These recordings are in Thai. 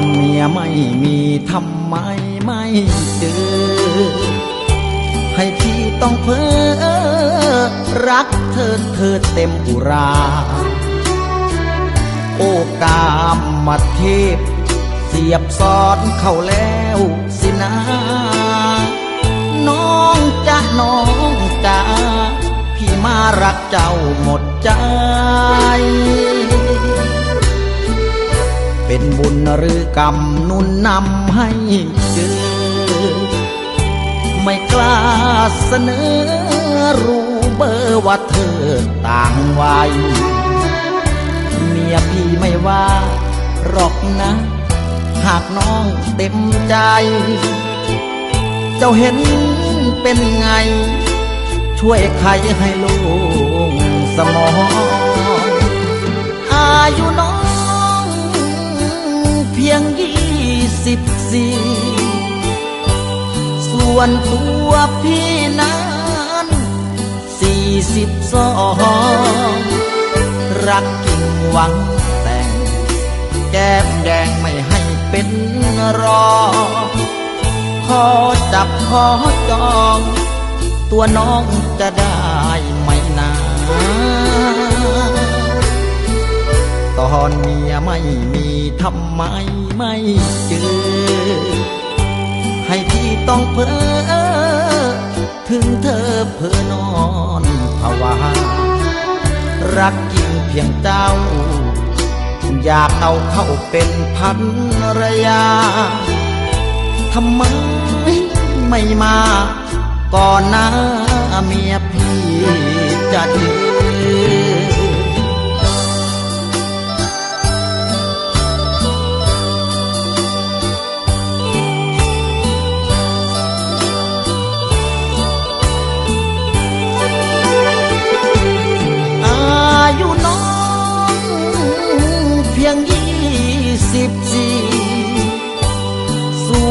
อนเมียไม่มีทำไมไม่เจอ ให้พี่ต้องเพ้อรักเธอเธอเต็มอุรา โอกามมาเทพ เสียบซ้อนเข้าแล้วสินะน้องจะน้องจ้าพี่มารักเจ้าหมดใจ หรือกรรมนุนนำให้เจอ ไม่กล้าเสนอรู้เบอร์ว่าเธอต่างวัยเมียพี่ไม่ว่าหรอกนะ หากน้องเต็มใจ เจ้าเห็นเป็นไง ช่วยใครให้ลูกสมอง วนตัวพี่นั้นสี่สิบสองรักจริงหวังแต่ง แก้มแดงไม่ให้เป็นรอขอจับขอจอง ตัวน้องจะได้ไหมนาตอนเมียไม่มีทำไมไม่เจอ ต้องเพ้อถึงเธอเพ้อนอนภาวารักจริงเพียงเจ้า อยากเอาเข้าเป็นพันรยาทำไมไม่มา ก่อนหน้าเมียพี่จะเ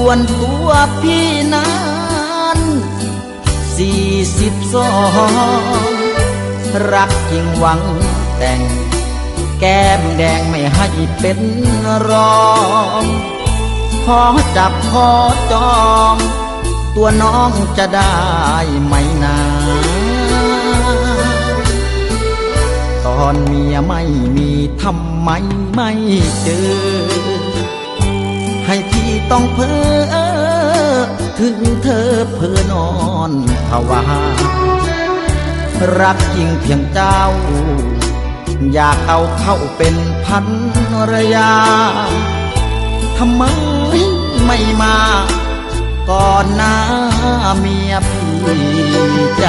วนตัวพี่นั้นสี่สิบสองรักจริงหวังแต่ง แก้มแดงไม่ให้เป็นรองขอจับขอจอง ตัวน้องจะได้ไหมนาตอนเมียไม่มีทำไมไม่เจอ ต้องเพ้อถึงเธอเพ้อนอนภาวารักจริงเพียงเจ้า อยากเอาเข้าเป็นพันรยาทำไมไม่มา ก่อนหน้าเมียพี่จะเจอ